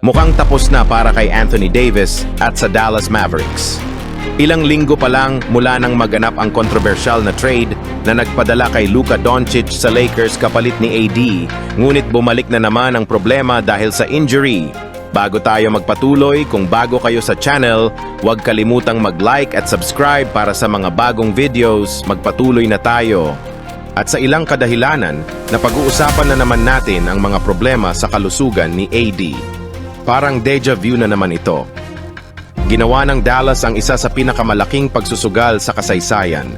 Mukhang tapos na para kay Anthony Davis at sa Dallas Mavericks. Ilang linggo pa lang mula nang maganap ang kontrobersyal na trade na nagpadala kay Luka Doncic sa Lakers kapalit ni AD, ngunit bumalik na naman ang problema dahil sa injury. Bago tayo magpatuloy, kung bago kayo sa channel, huwag kalimutang mag-like at subscribe para sa mga bagong videos, magpatuloy na tayo. At sa ilang kadahilanan, napag-uusapan na naman natin ang mga problema sa kalusugan ni AD. Parang deja vu na naman ito. Ginawa ng Dallas ang isa sa pinakamalaking pagsusugal sa kasaysayan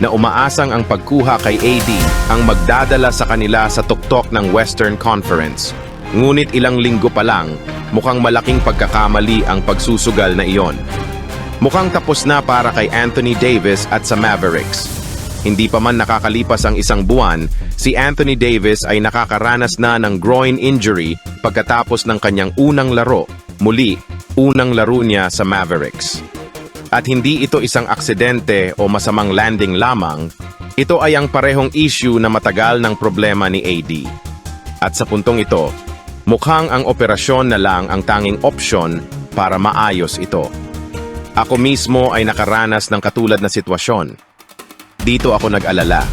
na umaasang ang pagkuha kay AD ang magdadala sa kanila sa tuktok ng Western Conference. Ngunit ilang linggo pa lang, mukhang malaking pagkakamali ang pagsusugal na iyon. Mukhang tapos na para kay Anthony Davis at sa Mavericks. Hindi pa man nakakalipas ang isang buwan, si Anthony Davis ay nakakaranas na ng groin injury pagkatapos ng kanyang unang laro, muli, unang laro niya sa Mavericks. At hindi ito isang aksidente o masamang landing lamang, ito ay ang parehong issue na matagal ng problema ni AD. At sa puntong ito, mukhang ang operasyon na lang ang tanging opsyon para maayos ito. Ako mismo ay nakaranas ng katulad na sitwasyon. Dito ako nag-alala.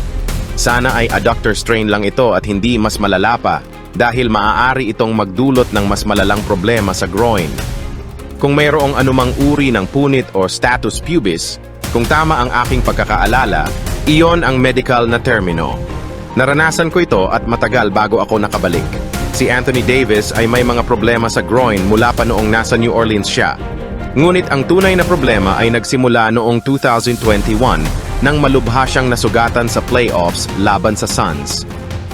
Sana ay adductor strain lang ito at hindi mas malala pa dahil maaari itong magdulot ng mas malalang problema sa groin. Kung mayroong anumang uri ng punit o status pubis, kung tama ang aking pagkakaalala, iyon ang medical na termino. Naranasan ko ito at matagal bago ako nakabalik. Si Anthony Davis ay may mga problema sa groin mula pa noong nasa New Orleans siya. Ngunit ang tunay na problema ay nagsimula noong 2021 nang malubha siyang nasugatan sa playoffs laban sa Suns.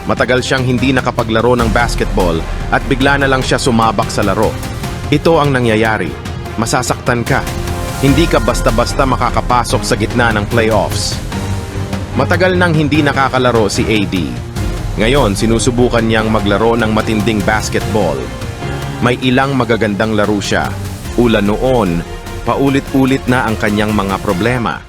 Matagal siyang hindi nakapaglaro ng basketball at bigla na lang siya sumabak sa laro. Ito ang nangyayari. Masasaktan ka. Hindi ka basta-basta makakapasok sa gitna ng playoffs. Matagal nang hindi nakakalaro si AD. Ngayon, sinusubukan niyang maglaro ng matinding basketball. May ilang magagandang laro siya. Ula noon, paulit-ulit na ang kanyang mga problema.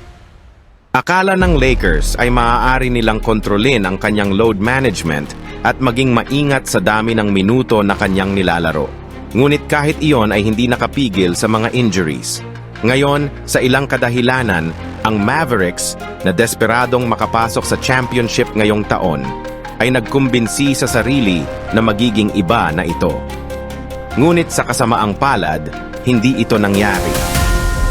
Akala ng Lakers ay maaari nilang kontrolin ang kanyang load management at maging maingat sa dami ng minuto na kanyang nilalaro. Ngunit kahit iyon ay hindi nakapigil sa mga injuries. Ngayon, sa ilang kadahilanan, ang Mavericks na desperadong makapasok sa championship ngayong taon ay nagkumbinsi sa sarili na magiging iba na ito. Ngunit sa kasamaang palad, hindi ito nangyari.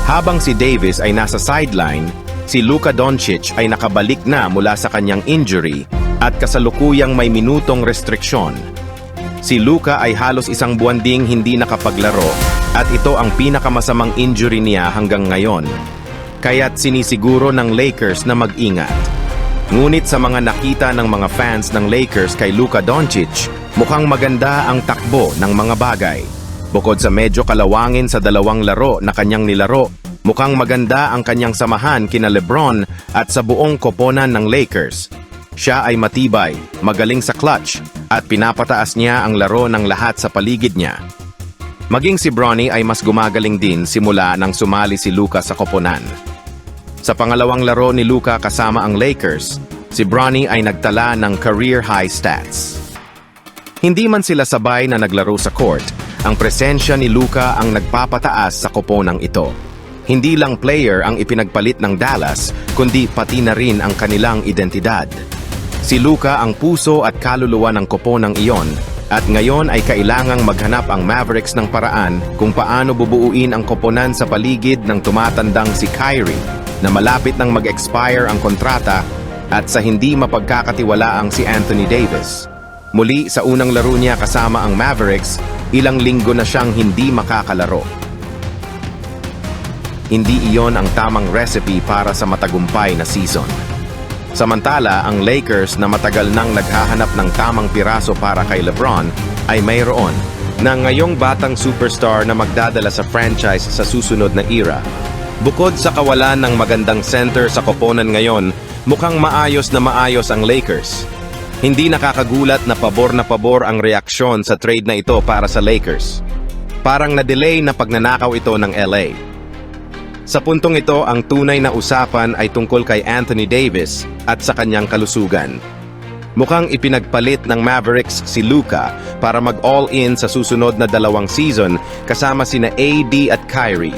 Habang si Davis ay nasa sideline, si Luka Doncic ay nakabalik na mula sa kanyang injury at kasalukuyang may minutong restriksyon. Si Luka ay halos isang buwan ding hindi nakapaglaro at ito ang pinakamasamang injury niya hanggang ngayon. Kaya't sinisiguro ng Lakers na mag-ingat. Ngunit sa mga nakita ng mga fans ng Lakers kay Luka Doncic, mukhang maganda ang takbo ng mga bagay. Bukod sa medyo kalawangin sa dalawang laro na kanyang nilaro, mukhang maganda ang kanyang samahan kina Lebron at sa buong koponan ng Lakers. Siya ay matibay, magaling sa clutch, at pinapataas niya ang laro ng lahat sa paligid niya. Maging si Bronny ay mas gumagaling din simula nang sumali si Luka sa koponan. Sa pangalawang laro ni Luka kasama ang Lakers, si Bronny ay nagtala ng career high stats. Hindi man sila sabay na naglaro sa court, ang presensya ni Luka ang nagpapataas sa koponang ito. Hindi lang player ang ipinagpalit ng Dallas, kundi pati na rin ang kanilang identidad. Si Luka ang puso at kaluluwa ng koponang iyon, at ngayon ay kailangang maghanap ang Mavericks ng paraan kung paano bubuuin ang koponan sa paligid ng tumatandang si Kyrie na malapit nang mag-expire ang kontrata at sa hindi mapagkakatiwalaang si Anthony Davis. Muli sa unang laro niya kasama ang Mavericks, ilang linggo na siyang hindi makakalaro. Hindi iyon ang tamang recipe para sa matagumpay na season. Samantala, ang Lakers na matagal nang naghahanap ng tamang piraso para kay LeBron ay mayroon na ngayong batang superstar na magdadala sa franchise sa susunod na era. Bukod sa kawalan ng magandang center sa koponan ngayon, mukhang maayos na maayos ang Lakers. Hindi nakakagulat na pabor na pabor ang reaksyon sa trade na ito para sa Lakers. Parang na-delay na pagnanakaw ito ng LA. Sa puntong ito, ang tunay na usapan ay tungkol kay Anthony Davis at sa kanyang kalusugan. Mukhang ipinagpalit ng Mavericks si Luka para mag-all-in sa susunod na dalawang season kasama sina AD at Kyrie.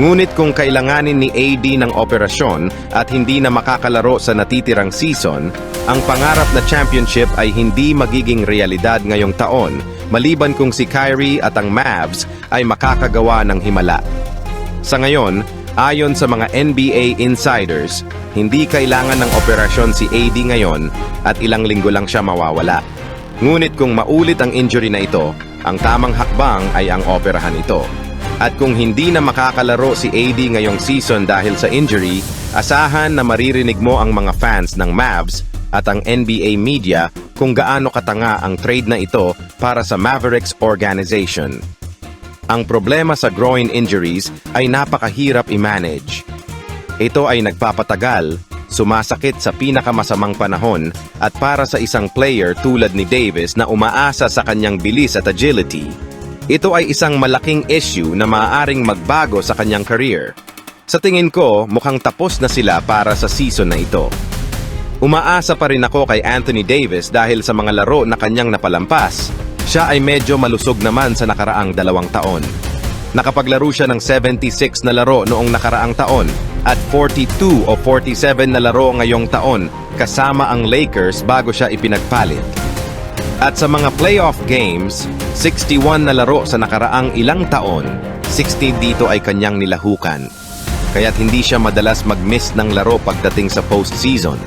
Ngunit kung kailanganin ni AD ng operasyon at hindi na makakalaro sa natitirang season, ang pangarap na championship ay hindi magiging realidad ngayong taon, maliban kung si Kyrie at ang Mavs ay makakagawa ng himala. Sa ngayon, ayon sa mga NBA insiders, hindi kailangan ng operasyon si AD ngayon at ilang linggo lang siya mawawala. Ngunit kung maulit ang injury na ito, ang tamang hakbang ay ang operahan ito. At kung hindi na makakalaro si AD ngayong season dahil sa injury, asahan na maririnig mo ang mga fans ng Mavs at ang NBA media kung gaano katanga ang trade na ito para sa Mavericks organization. Ang problema sa groin injuries ay napakahirap i-manage. Ito ay nagpapatagal, sumasakit sa pinakamasamang panahon at para sa isang player tulad ni Davis na umaasa sa kanyang bilis at agility, ito ay isang malaking issue na maaaring magbago sa kanyang career. Sa tingin ko, mukhang tapos na sila para sa season na ito. Umaasa pa rin ako kay Anthony Davis dahil sa mga laro na kanyang napalampas. Siya ay medyo malusog naman sa nakaraang dalawang taon. Nakapaglaro siya ng 76 na laro noong nakaraang taon at 42 o 47 na laro ngayong taon kasama ang Lakers bago siya ipinagpalit. At sa mga playoff games, 61 na laro sa nakaraang ilang taon, 16 dito ay kanyang nilahukan. Kaya't hindi siya madalas mag-miss ng laro pagdating sa postseason.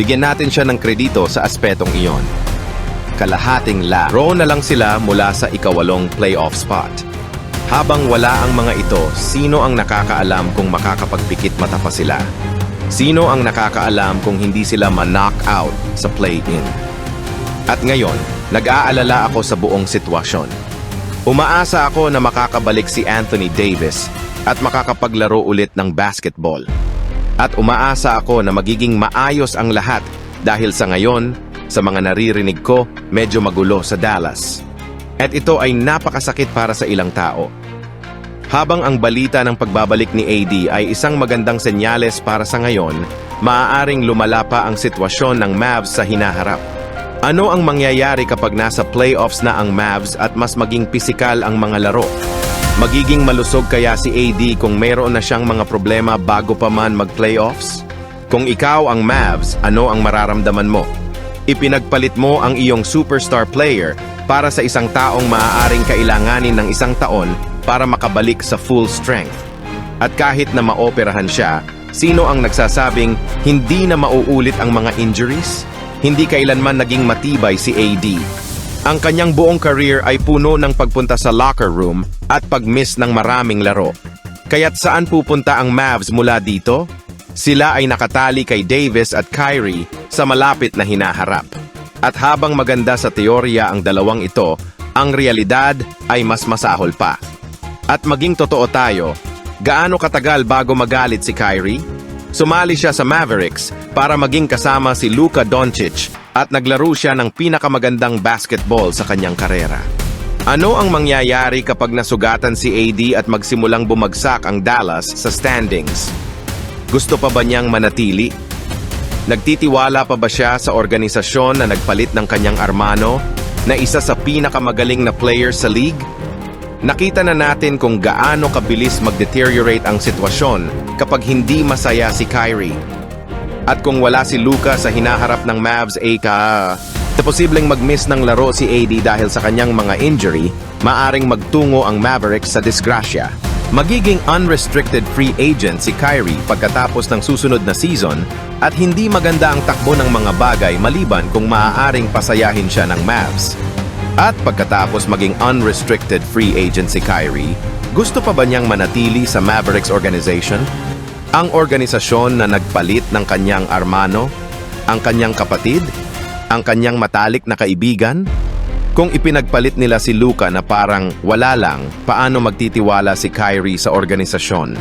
Bigyan natin siya ng kredito sa aspetong iyon. Kalahating laro na lang sila mula sa ikawalong playoff spot. Habang wala ang mga ito, sino ang nakakaalam kung makakapagpikit mata pa sila? Sino ang nakakaalam kung hindi sila ma-knock out sa play-in? At ngayon, nag-aalala ako sa buong sitwasyon. Umaasa ako na makakabalik si Anthony Davis at makakapaglaro ulit ng basketball. At umaasa ako na magiging maayos ang lahat dahil sa ngayon, sa mga naririnig ko, medyo magulo sa Dallas. At ito ay napakasakit para sa ilang tao. Habang ang balita ng pagbabalik ni AD ay isang magandang senyales para sa ngayon, maaaring lumala pa ang sitwasyon ng Mavs sa hinaharap. Ano ang mangyayari kapag nasa playoffs na ang Mavs at mas maging pisikal ang mga laro? Magiging malusog kaya si AD kung mayroon na siyang mga problema bago pa man mag-playoffs? Kung ikaw ang Mavs, ano ang mararamdaman mo? Ipinagpalit mo ang iyong superstar player para sa isang taong maaaring kailanganin ng isang taon para makabalik sa full strength. At kahit na maoperahan siya, sino ang nagsasabing hindi na mauulit ang mga injuries? Hindi kailanman naging matibay si AD. Ang kanyang buong career ay puno ng pagpunta sa locker room at pag-miss ng maraming laro. Kaya't saan pupunta ang Mavs mula dito? Sila ay nakatali kay Davis at Kyrie sa malapit na hinaharap. At habang maganda sa teorya ang dalawang ito, ang realidad ay mas masahol pa. At maging totoo tayo, gaano katagal bago magalit si Kyrie? Sumali siya sa Mavericks para maging kasama si Luka Doncic at naglaro siya ng pinakamagandang basketball sa kanyang karera. Ano ang mangyayari kapag nasugatan si AD at magsimulang bumagsak ang Dallas sa standings? Gusto pa ba niyang manatili? Nagtitiwala pa ba siya sa organisasyon na nagpalit ng kanyang armano na isa sa pinakamagaling na player sa league? Nakita na natin kung gaano kabilis mag-deteriorate ang sitwasyon kapag hindi masaya si Kyrie. At kung wala si Luka sa hinaharap ng Mavs, eh ka... Sa posibleng mag-miss ng laro si AD dahil sa kanyang mga injury, maaring magtungo ang Mavericks sa disgrasya. Magiging unrestricted free agent si Kyrie pagkatapos ng susunod na season at hindi maganda ang takbo ng mga bagay maliban kung maaaring pasayahin siya ng Mavs. At pagkatapos maging unrestricted free agent si Kyrie, gusto pa ba niyang manatili sa Mavericks organization? Ang organisasyon na nagpalit ng kanyang armano? Ang kanyang kapatid? Ang kanyang matalik na kaibigan? Kung ipinagpalit nila si Luka na parang wala lang, paano magtitiwala si Kyrie sa organisasyon?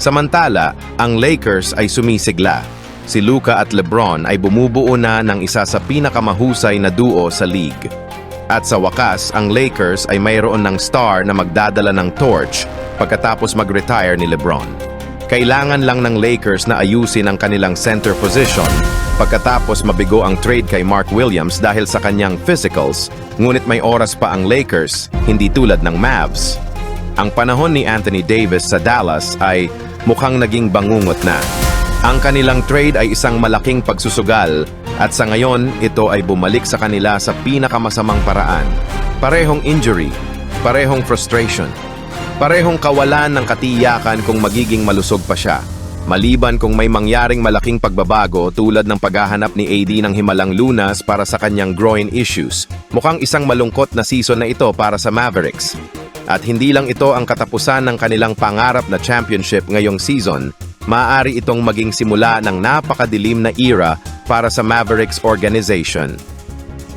Samantala, ang Lakers ay sumisigla. Si Luka at LeBron ay bumubuo na ng isa sa pinakamahusay na duo sa league. At sa wakas, ang Lakers ay mayroon ng star na magdadala ng torch pagkatapos mag-retire ni LeBron. Kailangan lang ng Lakers na ayusin ang kanilang center position pagkatapos mabigo ang trade kay Mark Williams dahil sa kanyang physicals, ngunit may oras pa ang Lakers, hindi tulad ng Mavs. Ang panahon ni Anthony Davis sa Dallas ay mukhang naging bangungot na. Ang kanilang trade ay isang malaking pagsusugal at sa ngayon ito ay bumalik sa kanila sa pinakamasamang paraan. Parehong injury, parehong frustration, parehong kawalan ng katiyakan kung magiging malusog pa siya. Maliban kung may mangyaring malaking pagbabago tulad ng paghahanap ni AD ng himalang lunas para sa kanyang groin issues. Mukhang isang malungkot na season na ito para sa Mavericks. At hindi lang ito ang katapusan ng kanilang pangarap na championship ngayong season, maaari itong maging simula ng napakadilim na era para sa Mavericks organization.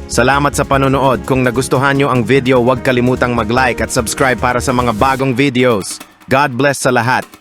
Salamat sa panonood. Kung nagustuhan nyo ang video, huwag kalimutang mag-like at subscribe para sa mga bagong videos. God bless sa lahat.